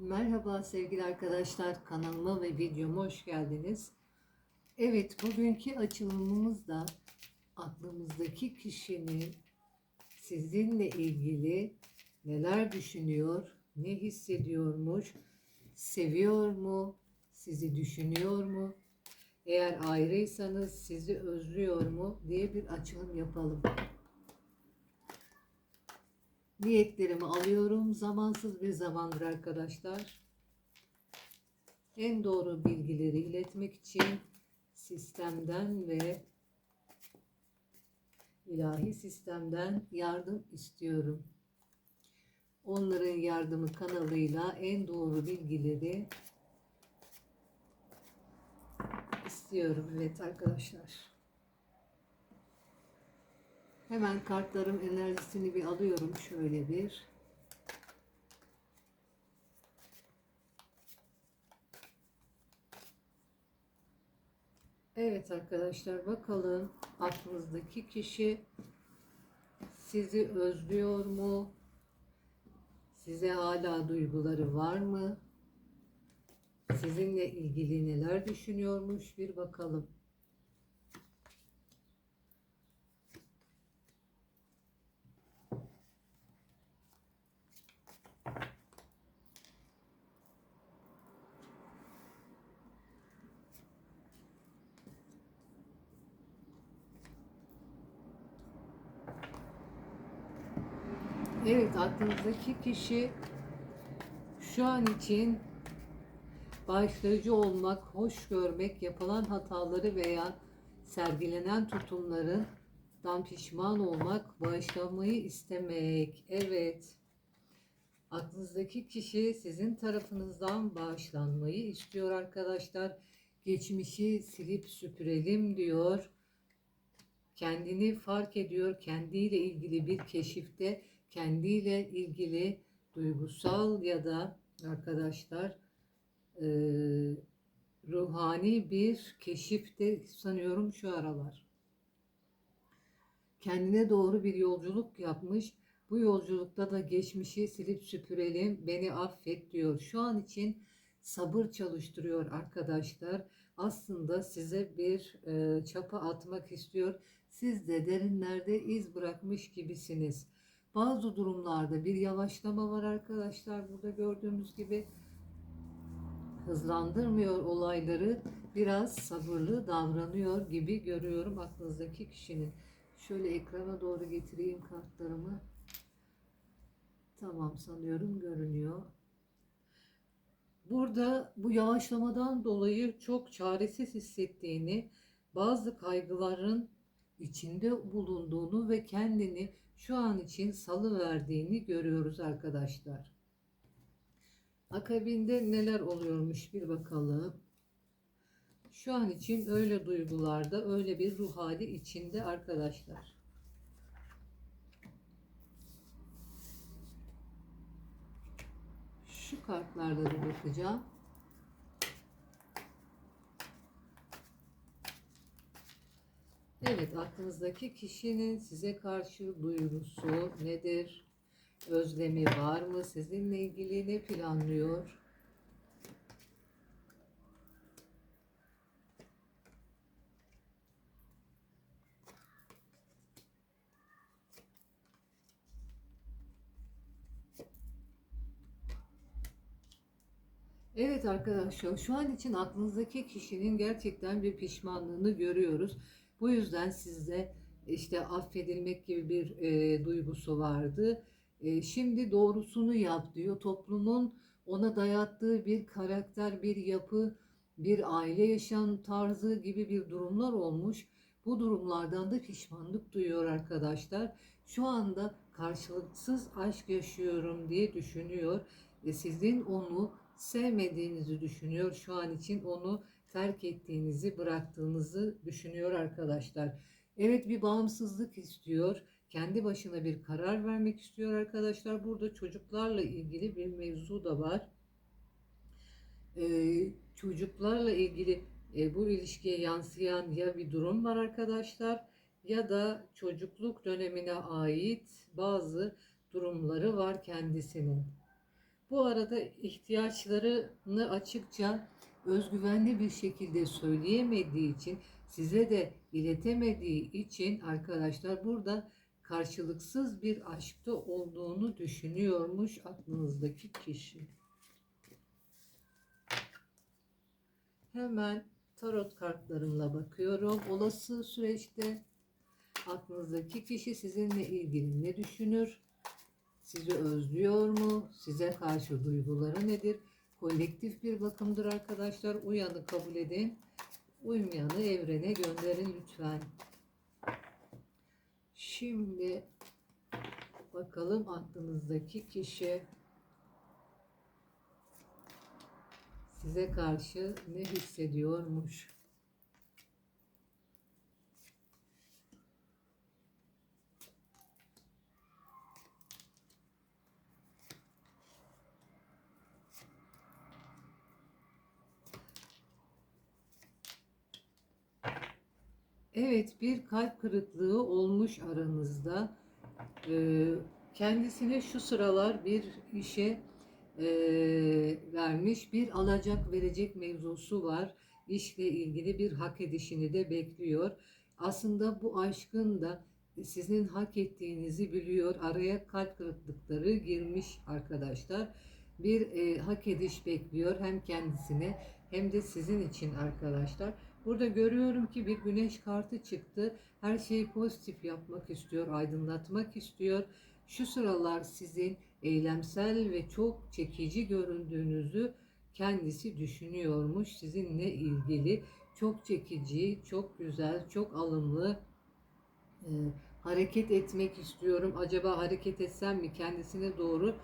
Merhaba sevgili arkadaşlar kanalıma ve videoma hoş geldiniz. Evet bugünkü açılımımızda aklımızdaki kişinin sizinle ilgili neler düşünüyor, ne hissediyormuş, seviyor mu, sizi düşünüyor mu, eğer ayrıysanız sizi özlüyor mu diye bir açılım yapalım. Niyetlerimi alıyorum. Zamansız bir zamandır arkadaşlar. En doğru bilgileri iletmek için sistemden ve ilahi sistemden yardım istiyorum. Onların yardımı kanalıyla en doğru bilgileri istiyorum. Evet arkadaşlar. Hemen kartlarım enerjisini bir alıyorum şöyle bir. Evet arkadaşlar bakalım aklınızdaki kişi sizi özlüyor mu? Size hala duyguları var mı? Sizinle ilgili neler düşünüyormuş bir bakalım. Evet aklınızdaki kişi şu an için başlayıcı olmak, hoş görmek, yapılan hataları veya sergilenen tutumlarından pişman olmak, bağışlanmayı istemek. Evet. Aklınızdaki kişi sizin tarafınızdan bağışlanmayı istiyor arkadaşlar. Geçmişi silip süpürelim diyor. Kendini fark ediyor. Kendiyle ilgili bir keşifte kendiyle ilgili duygusal ya da arkadaşlar e, ruhani bir keşifte sanıyorum şu aralar. Kendine doğru bir yolculuk yapmış. Bu yolculukta da geçmişi silip süpürelim, beni affet diyor. Şu an için sabır çalıştırıyor arkadaşlar. Aslında size bir e, çapa atmak istiyor. Siz de derinlerde iz bırakmış gibisiniz. Bazı durumlarda bir yavaşlama var arkadaşlar. Burada gördüğümüz gibi hızlandırmıyor olayları. Biraz sabırlı davranıyor gibi görüyorum aklınızdaki kişinin. Şöyle ekrana doğru getireyim kartlarımı. Tamam sanıyorum görünüyor. Burada bu yavaşlamadan dolayı çok çaresiz hissettiğini, bazı kaygıların içinde bulunduğunu ve kendini şu an için salı verdiğini görüyoruz arkadaşlar. Akabinde neler oluyormuş bir bakalım. Şu an için öyle duygularda, öyle bir ruh hali içinde arkadaşlar. Şu kartlarda da bakacağım. Evet, aklınızdaki kişinin size karşı duygusu nedir? Özlemi var mı? Sizinle ilgili ne planlıyor? Evet arkadaşlar şu an için aklınızdaki kişinin gerçekten bir pişmanlığını görüyoruz. Bu yüzden sizde işte affedilmek gibi bir e, duygusu vardı. E, şimdi doğrusunu yap diyor. Toplumun ona dayattığı bir karakter, bir yapı, bir aile yaşam tarzı gibi bir durumlar olmuş. Bu durumlardan da pişmanlık duyuyor arkadaşlar. Şu anda karşılıksız aşk yaşıyorum diye düşünüyor. ve sizin onu sevmediğinizi düşünüyor. Şu an için onu terk ettiğinizi, bıraktığınızı düşünüyor arkadaşlar. Evet bir bağımsızlık istiyor. Kendi başına bir karar vermek istiyor arkadaşlar. Burada çocuklarla ilgili bir mevzu da var. Ee, çocuklarla ilgili e, bu ilişkiye yansıyan ya bir durum var arkadaşlar ya da çocukluk dönemine ait bazı durumları var kendisinin. Bu arada ihtiyaçlarını açıkça özgüvenli bir şekilde söyleyemediği için size de iletemediği için arkadaşlar burada karşılıksız bir aşkta olduğunu düşünüyormuş aklınızdaki kişi. Hemen tarot kartlarımla bakıyorum. Olası süreçte aklınızdaki kişi sizinle ilgili ne düşünür? Sizi özlüyor mu? Size karşı duyguları nedir? Kolektif bir bakımdır arkadaşlar. Uyanı kabul edin. Uymayanı evrene gönderin lütfen. Şimdi bakalım aklınızdaki kişi size karşı ne hissediyormuş? Evet, bir kalp kırıklığı olmuş aranızda. Ee, kendisine şu sıralar bir işe e, vermiş, bir alacak verecek mevzusu var. İşle ilgili bir hak edişini de bekliyor. Aslında bu aşkın da sizin hak ettiğinizi biliyor. Araya kalp kırıklıkları girmiş arkadaşlar. Bir e, hak ediş bekliyor hem kendisine hem de sizin için arkadaşlar. Burada görüyorum ki bir güneş kartı çıktı. Her şeyi pozitif yapmak istiyor, aydınlatmak istiyor. Şu sıralar sizin eylemsel ve çok çekici göründüğünüzü kendisi düşünüyormuş. Sizinle ilgili çok çekici, çok güzel, çok alımlı e, hareket etmek istiyorum. Acaba hareket etsem mi kendisine doğru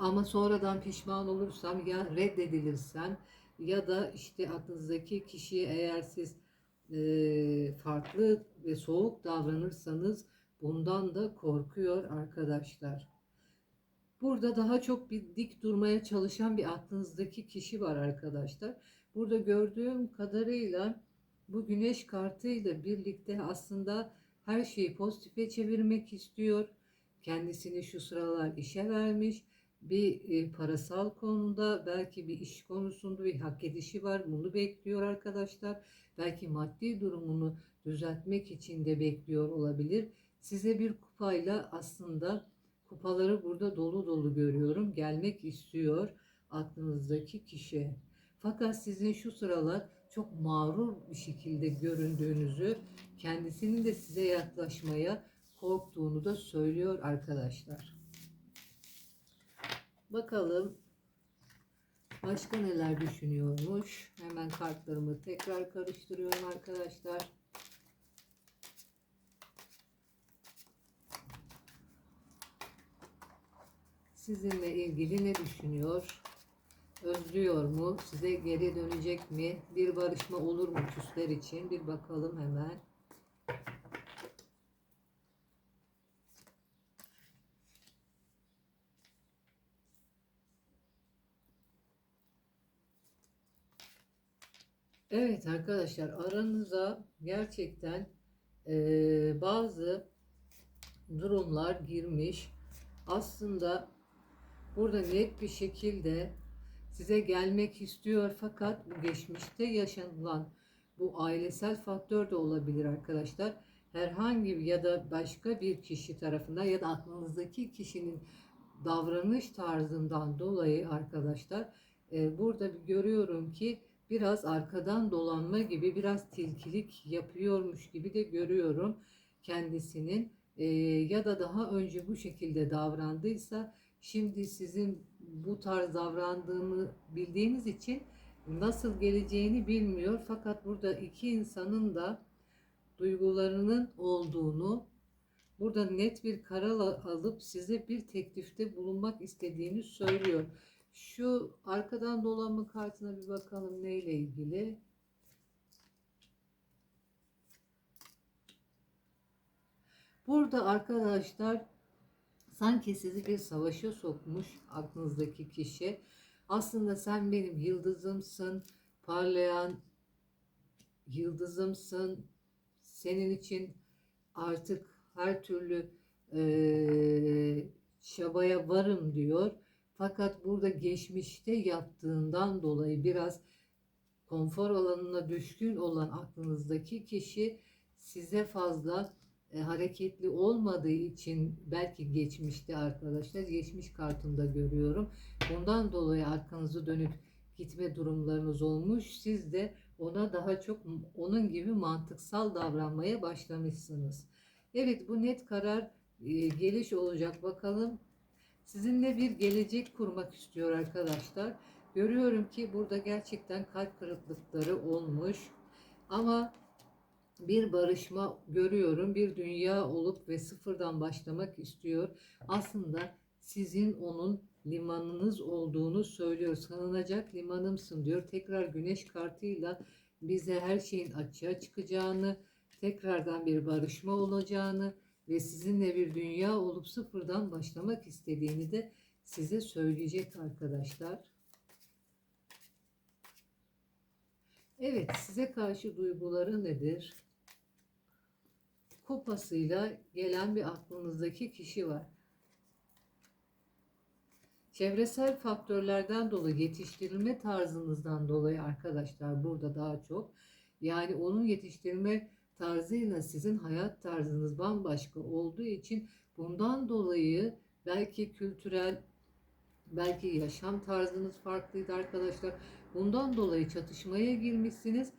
ama sonradan pişman olursam ya reddedilirsem ya da işte aklınızdaki kişiye eğer siz e, farklı ve soğuk davranırsanız bundan da korkuyor arkadaşlar. Burada daha çok bir dik durmaya çalışan bir aklınızdaki kişi var arkadaşlar. Burada gördüğüm kadarıyla bu güneş kartıyla birlikte aslında her şeyi pozitife çevirmek istiyor. Kendisini şu sıralar işe vermiş bir parasal konuda belki bir iş konusunda bir hak edişi var. Bunu bekliyor arkadaşlar. Belki maddi durumunu düzeltmek için de bekliyor olabilir. Size bir kupayla aslında kupaları burada dolu dolu görüyorum. Gelmek istiyor aklınızdaki kişi. Fakat sizin şu sıralar çok mağrur bir şekilde göründüğünüzü, kendisinin de size yaklaşmaya korktuğunu da söylüyor arkadaşlar. Bakalım başka neler düşünüyormuş. Hemen kartlarımı tekrar karıştırıyorum arkadaşlar. Sizinle ilgili ne düşünüyor? Özlüyor mu? Size geri dönecek mi? Bir barışma olur mu küsler için? Bir bakalım hemen. Evet arkadaşlar aranıza gerçekten eee, bazı durumlar girmiş. Aslında burada net bir şekilde size gelmek istiyor fakat bu geçmişte yaşanılan bu ailesel faktör de olabilir arkadaşlar. Herhangi bir ya da başka bir kişi tarafından ya da aklınızdaki kişinin davranış tarzından dolayı arkadaşlar e, burada görüyorum ki biraz arkadan dolanma gibi biraz tilkilik yapıyormuş gibi de görüyorum kendisinin E, ya da daha önce bu şekilde davrandıysa şimdi sizin bu tarz davrandığını bildiğiniz için nasıl geleceğini bilmiyor fakat burada iki insanın da duygularının olduğunu burada net bir karar alıp size bir teklifte bulunmak istediğini söylüyor. Şu arkadan dolanma kartına bir bakalım neyle ilgili. Burada arkadaşlar sanki sizi bir savaşa sokmuş aklınızdaki kişi. Aslında sen benim yıldızımsın, parlayan yıldızımsın. Senin için artık her türlü eee çabaya varım diyor. Fakat burada geçmişte yaptığından dolayı biraz konfor alanına düşkün olan aklınızdaki kişi size fazla e, hareketli olmadığı için belki geçmişte arkadaşlar geçmiş kartımda görüyorum. Bundan dolayı arkanızı dönüp gitme durumlarınız olmuş. Siz de ona daha çok onun gibi mantıksal davranmaya başlamışsınız. Evet bu net karar e, geliş olacak bakalım. Sizinle bir gelecek kurmak istiyor arkadaşlar. Görüyorum ki burada gerçekten kalp kırıklıkları olmuş. Ama bir barışma görüyorum. Bir dünya olup ve sıfırdan başlamak istiyor. Aslında sizin onun limanınız olduğunu söylüyor. Sanılacak limanımsın diyor. Tekrar güneş kartıyla bize her şeyin açığa çıkacağını, tekrardan bir barışma olacağını ve sizinle bir dünya olup sıfırdan başlamak istediğini de size söyleyecek arkadaşlar. Evet, size karşı duyguları nedir? Kupasıyla gelen bir aklınızdaki kişi var. Çevresel faktörlerden dolayı, yetiştirilme tarzınızdan dolayı arkadaşlar burada daha çok. Yani onun yetiştirilme tarzıyla sizin hayat tarzınız bambaşka olduğu için bundan dolayı belki kültürel, belki yaşam tarzınız farklıydı arkadaşlar. Bundan dolayı çatışmaya girmişsiniz.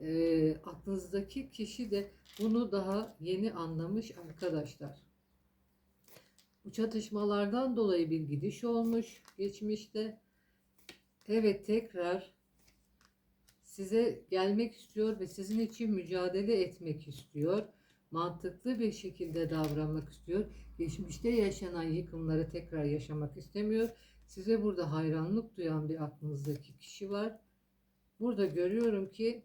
E, aklınızdaki kişi de bunu daha yeni anlamış arkadaşlar. Bu çatışmalardan dolayı bir gidiş olmuş geçmişte. Evet tekrar size gelmek istiyor ve sizin için mücadele etmek istiyor. Mantıklı bir şekilde davranmak istiyor. Geçmişte yaşanan yıkımları tekrar yaşamak istemiyor. Size burada hayranlık duyan bir aklınızdaki kişi var. Burada görüyorum ki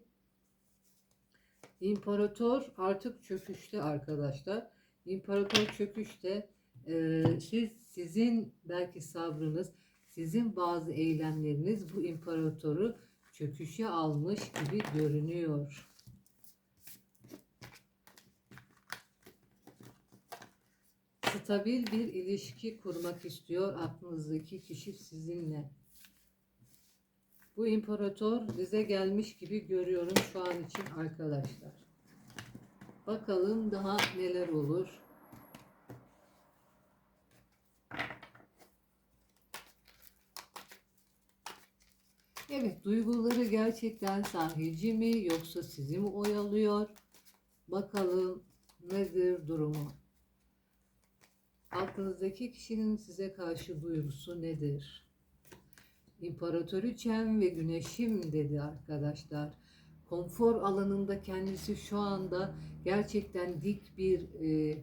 İmparator artık çöküşte arkadaşlar. İmparator çöküşte e, siz sizin belki sabrınız, sizin bazı eylemleriniz bu imparatoru çöküşe almış gibi görünüyor. Stabil bir ilişki kurmak istiyor aklınızdaki kişi sizinle. Bu imparator bize gelmiş gibi görüyorum şu an için arkadaşlar. Bakalım daha neler olur. Evet, duyguları gerçekten sahici mi yoksa sizi mi oyalıyor? Bakalım nedir durumu? Aklınızdaki kişinin size karşı duygusu nedir? İmparatoriçem ve güneşim dedi arkadaşlar. Konfor alanında kendisi şu anda gerçekten dik bir, e,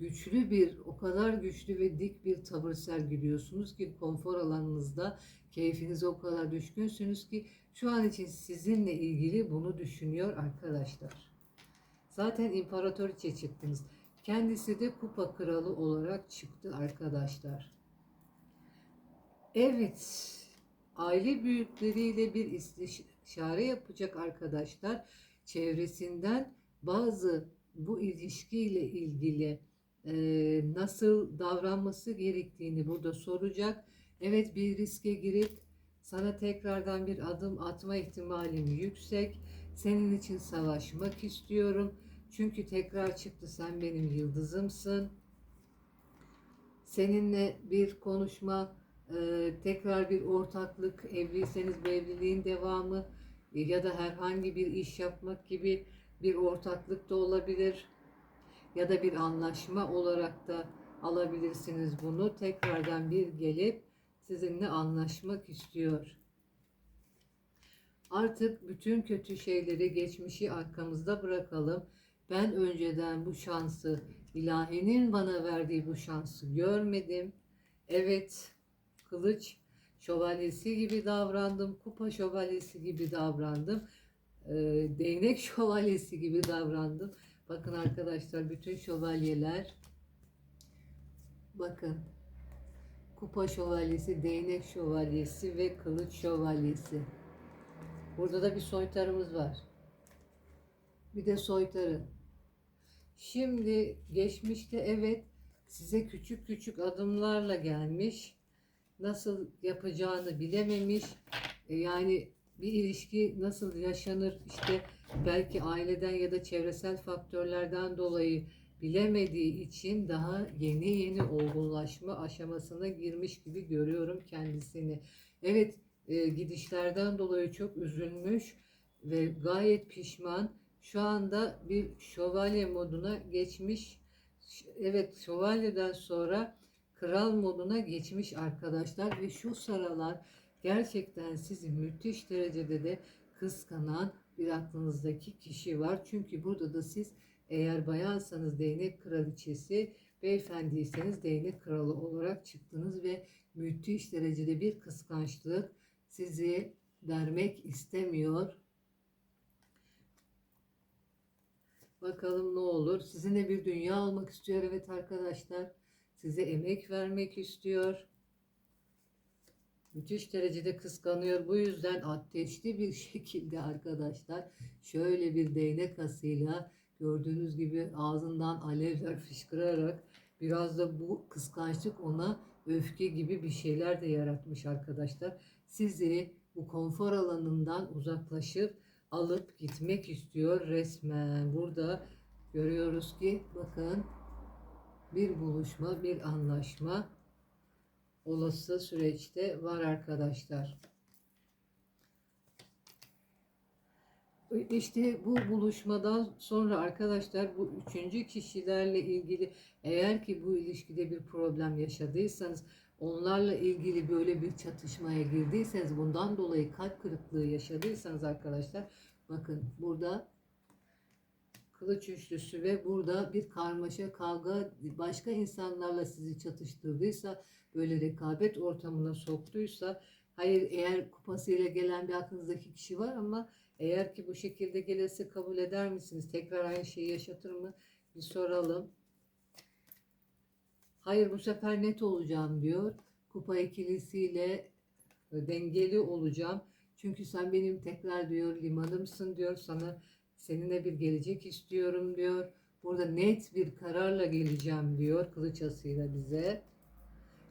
güçlü bir, o kadar güçlü ve dik bir tavır sergiliyorsunuz ki konfor alanınızda keyfinize o kadar düşkünsünüz ki şu an için sizinle ilgili bunu düşünüyor arkadaşlar. Zaten imparatoriçe çıktınız. Kendisi de kupa kralı olarak çıktı arkadaşlar. Evet, aile büyükleriyle bir istişare yapacak arkadaşlar. Çevresinden bazı bu ilişkiyle ilgili nasıl davranması gerektiğini burada soracak. Evet bir riske girip sana tekrardan bir adım atma ihtimalim yüksek. Senin için savaşmak istiyorum. Çünkü tekrar çıktı sen benim yıldızımsın. Seninle bir konuşma, tekrar bir ortaklık, evliyseniz bu evliliğin devamı ya da herhangi bir iş yapmak gibi bir ortaklık da olabilir. Ya da bir anlaşma olarak da alabilirsiniz bunu. Tekrardan bir gelip sizinle anlaşmak istiyor. Artık bütün kötü şeyleri, geçmişi arkamızda bırakalım. Ben önceden bu şansı, ilahinin bana verdiği bu şansı görmedim. Evet, kılıç şövalyesi gibi davrandım, kupa şövalyesi gibi davrandım, değnek şövalyesi gibi davrandım. Bakın arkadaşlar bütün şövalyeler, bakın kupa şövalyesi, değnek şövalyesi ve kılıç şövalyesi. Burada da bir soytarımız var. Bir de soytarı. Şimdi geçmişte evet size küçük küçük adımlarla gelmiş nasıl yapacağını bilememiş. E, yani bir ilişki nasıl yaşanır işte belki aileden ya da çevresel faktörlerden dolayı bilemediği için daha yeni yeni olgunlaşma aşamasına girmiş gibi görüyorum kendisini. Evet e, gidişlerden dolayı çok üzülmüş ve gayet pişman. Şu anda bir şövalye moduna geçmiş. Evet şövalyeden sonra kral moduna geçmiş arkadaşlar ve şu sıralar gerçekten sizi müthiş derecede de kıskanan bir aklınızdaki kişi var. Çünkü burada da siz eğer bayansanız değnek kraliçesi, beyefendiyseniz değnek kralı olarak çıktınız ve müthiş derecede bir kıskançlık sizi vermek istemiyor. Bakalım ne olur. Sizinle bir dünya almak istiyor evet arkadaşlar. Size emek vermek istiyor. Müthiş derecede kıskanıyor. Bu yüzden ateşli bir şekilde arkadaşlar şöyle bir değnek asıyla gördüğünüz gibi ağzından alevler fışkırarak biraz da bu kıskançlık ona öfke gibi bir şeyler de yaratmış arkadaşlar. Sizi bu konfor alanından uzaklaşıp alıp gitmek istiyor resmen. Burada görüyoruz ki bakın bir buluşma, bir anlaşma olası süreçte var arkadaşlar. İşte bu buluşmadan sonra arkadaşlar bu üçüncü kişilerle ilgili eğer ki bu ilişkide bir problem yaşadıysanız onlarla ilgili böyle bir çatışmaya girdiyseniz bundan dolayı kalp kırıklığı yaşadıysanız arkadaşlar bakın burada kılıç üçlüsü ve burada bir karmaşa kavga başka insanlarla sizi çatıştırdıysa böyle rekabet ortamına soktuysa hayır eğer kupasıyla gelen bir aklınızdaki kişi var ama eğer ki bu şekilde gelirse kabul eder misiniz? Tekrar aynı şeyi yaşatır mı? Bir soralım. Hayır bu sefer net olacağım diyor. Kupa ikilisiyle dengeli olacağım. Çünkü sen benim tekrar diyor limanımsın diyor. Sana seninle bir gelecek istiyorum diyor. Burada net bir kararla geleceğim diyor kılıç asıyla bize.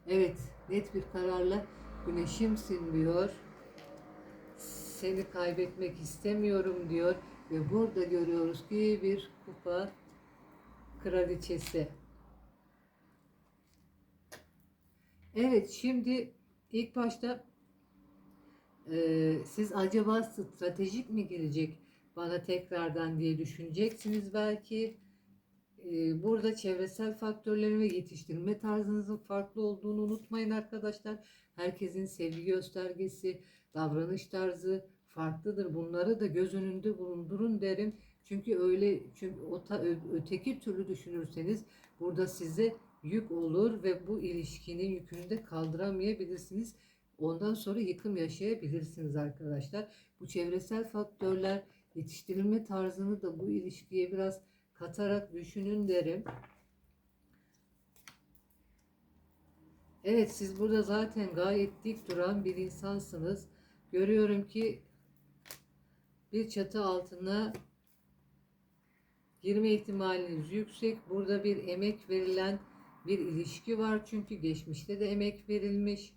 Evet net bir kararla güneşimsin diyor. Seni kaybetmek istemiyorum diyor. Ve burada görüyoruz ki bir kupa kraliçesi. Evet şimdi ilk başta e, siz acaba stratejik mi gelecek bana tekrardan diye düşüneceksiniz belki. E, burada çevresel faktörlerin ve yetiştirme tarzınızın farklı olduğunu unutmayın arkadaşlar. Herkesin sevgi göstergesi, davranış tarzı farklıdır. Bunları da göz önünde bulundurun derim. Çünkü öyle çünkü o ta, öteki türlü düşünürseniz burada size yük olur ve bu ilişkinin yükünü de kaldıramayabilirsiniz. Ondan sonra yıkım yaşayabilirsiniz arkadaşlar. Bu çevresel faktörler yetiştirilme tarzını da bu ilişkiye biraz katarak düşünün derim. Evet siz burada zaten gayet dik duran bir insansınız. Görüyorum ki bir çatı altına girme ihtimaliniz yüksek. Burada bir emek verilen bir ilişki var çünkü geçmişte de emek verilmiş.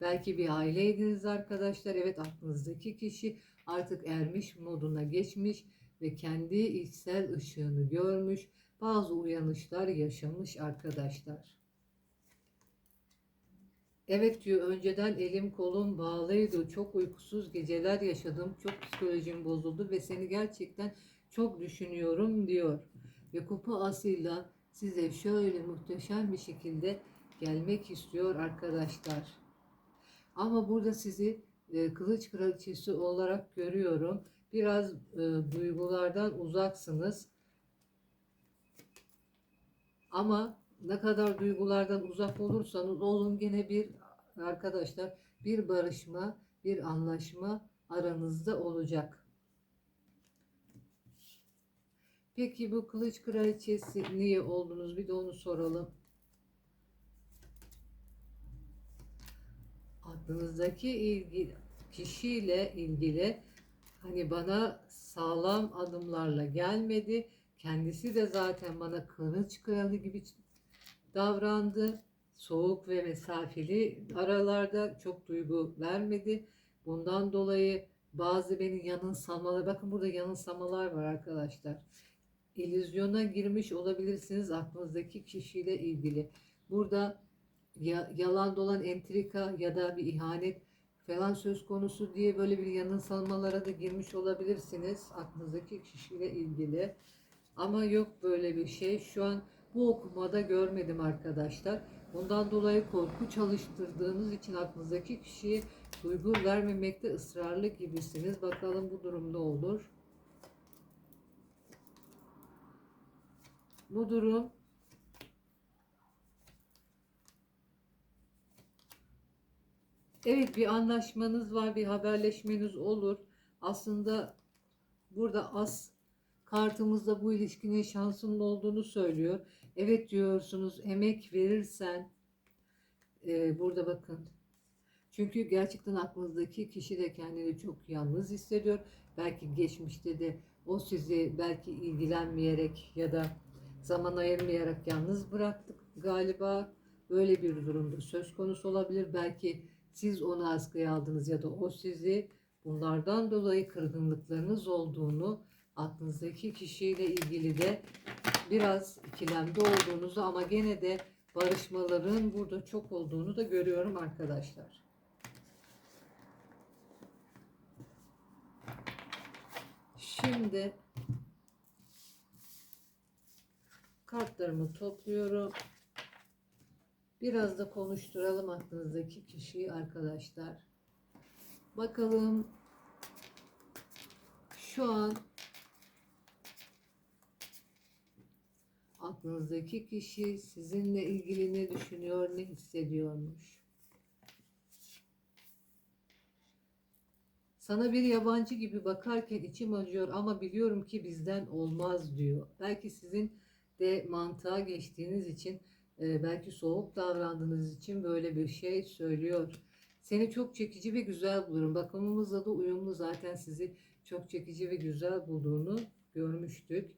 Belki bir aileydiniz arkadaşlar. Evet aklınızdaki kişi artık ermiş moduna geçmiş ve kendi içsel ışığını görmüş. Bazı uyanışlar yaşamış arkadaşlar. Evet diyor önceden elim kolum bağlıydı. Çok uykusuz geceler yaşadım. Çok psikolojim bozuldu ve seni gerçekten çok düşünüyorum diyor. Ve kupa asıyla size şöyle muhteşem bir şekilde gelmek istiyor arkadaşlar. Ama burada sizi e, kılıç kraliçesi olarak görüyorum. Biraz e, duygulardan uzaksınız. Ama ne kadar duygulardan uzak olursanız olun gene bir arkadaşlar bir barışma, bir anlaşma aranızda olacak. Peki bu kılıç kraliçesi niye oldunuz? Bir de onu soralım. Aklınızdaki ilgi kişiyle ilgili hani bana sağlam adımlarla gelmedi. Kendisi de zaten bana kılıç kralı gibi davrandı. soğuk ve mesafeli aralarda çok duygu vermedi. Bundan dolayı bazı beni yanılsamalar, bakın burada yanılsamalar var arkadaşlar. İllüzyona girmiş olabilirsiniz aklınızdaki kişiyle ilgili. Burada ya- yalan dolan entrika ya da bir ihanet falan söz konusu diye böyle bir yanılsamalara da girmiş olabilirsiniz aklınızdaki kişiyle ilgili. Ama yok böyle bir şey. Şu an bu okumada görmedim arkadaşlar. Bundan dolayı korku çalıştırdığınız için aklınızdaki kişiye duygu vermemekte ısrarlı gibisiniz. Bakalım bu durumda olur. Bu durum Evet bir anlaşmanız var, bir haberleşmeniz olur. Aslında burada as kartımızda bu ilişkinin şansının olduğunu söylüyor. Evet diyorsunuz, emek verirsen e, burada bakın. Çünkü gerçekten aklınızdaki kişi de kendini çok yalnız hissediyor. Belki geçmişte de o sizi belki ilgilenmeyerek ya da zaman ayırmayarak yalnız bıraktık galiba. Böyle bir durumda söz konusu olabilir. Belki siz onu askıya aldınız ya da o sizi bunlardan dolayı kırgınlıklarınız olduğunu aklınızdaki kişiyle ilgili de biraz ikilemde olduğunuzu ama gene de barışmaların burada çok olduğunu da görüyorum arkadaşlar. Şimdi kartlarımı topluyorum. Biraz da konuşturalım aklınızdaki kişiyi arkadaşlar. Bakalım şu an aklınızdaki kişi sizinle ilgili ne düşünüyor, ne hissediyormuş? Sana bir yabancı gibi bakarken içim acıyor ama biliyorum ki bizden olmaz diyor. Belki sizin de mantığa geçtiğiniz için belki soğuk davrandığınız için böyle bir şey söylüyor. Seni çok çekici ve güzel bulurum. Bakımımızla da uyumlu zaten sizi çok çekici ve güzel bulduğunu görmüştük.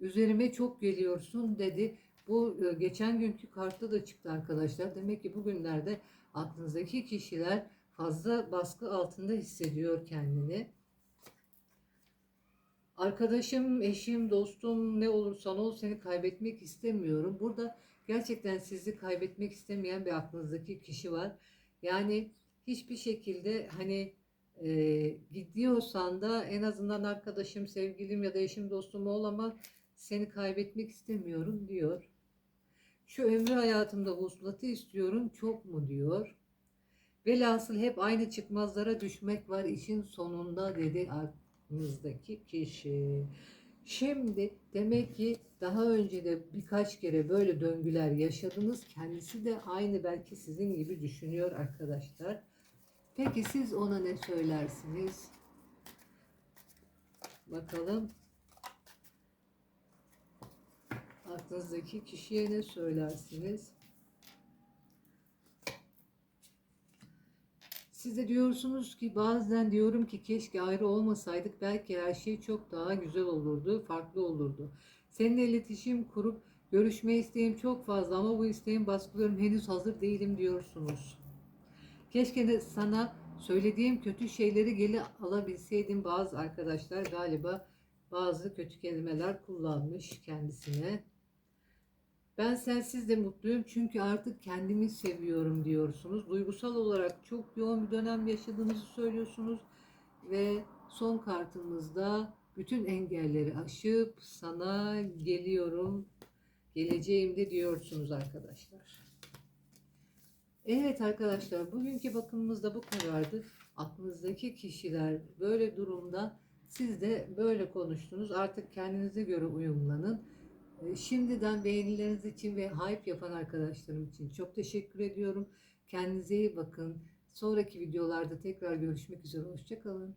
Üzerime çok geliyorsun dedi. Bu geçen günkü kartta da çıktı arkadaşlar. Demek ki bugünlerde aklınızdaki kişiler fazla baskı altında hissediyor kendini. Arkadaşım, eşim, dostum ne olursan ol seni kaybetmek istemiyorum. Burada gerçekten sizi kaybetmek istemeyen bir aklınızdaki kişi var. Yani hiçbir şekilde hani e, gidiyorsan da en azından arkadaşım, sevgilim ya da eşim, dostum ol ama seni kaybetmek istemiyorum diyor. Şu ömrü hayatımda vuslatı istiyorum çok mu diyor. Velhasıl hep aynı çıkmazlara düşmek var işin sonunda dedi aklınızdaki kişi. Şimdi demek ki daha önce de birkaç kere böyle döngüler yaşadınız. Kendisi de aynı belki sizin gibi düşünüyor arkadaşlar. Peki siz ona ne söylersiniz? Bakalım. Aklınızdaki kişiye ne söylersiniz? Siz de diyorsunuz ki bazen diyorum ki keşke ayrı olmasaydık belki her şey çok daha güzel olurdu, farklı olurdu. Seninle iletişim kurup görüşme isteğim çok fazla ama bu isteğin baskılıyorum henüz hazır değilim diyorsunuz. Keşke de sana söylediğim kötü şeyleri geri alabilseydim bazı arkadaşlar galiba bazı kötü kelimeler kullanmış kendisine. Ben sensiz de mutluyum çünkü artık kendimi seviyorum diyorsunuz. Duygusal olarak çok yoğun bir dönem yaşadığınızı söylüyorsunuz ve son kartımızda bütün engelleri aşıp sana geliyorum, geleceğim de diyorsunuz arkadaşlar. Evet arkadaşlar bugünkü bakımımız da bu kadardı. Aklınızdaki kişiler böyle durumda siz de böyle konuştunuz. Artık kendinize göre uyumlanın. Ee, Şimdiden beğenileriniz için ve hype yapan arkadaşlarım için çok teşekkür ediyorum. Kendinize iyi bakın. Sonraki videolarda tekrar görüşmek üzere. Hoşçakalın.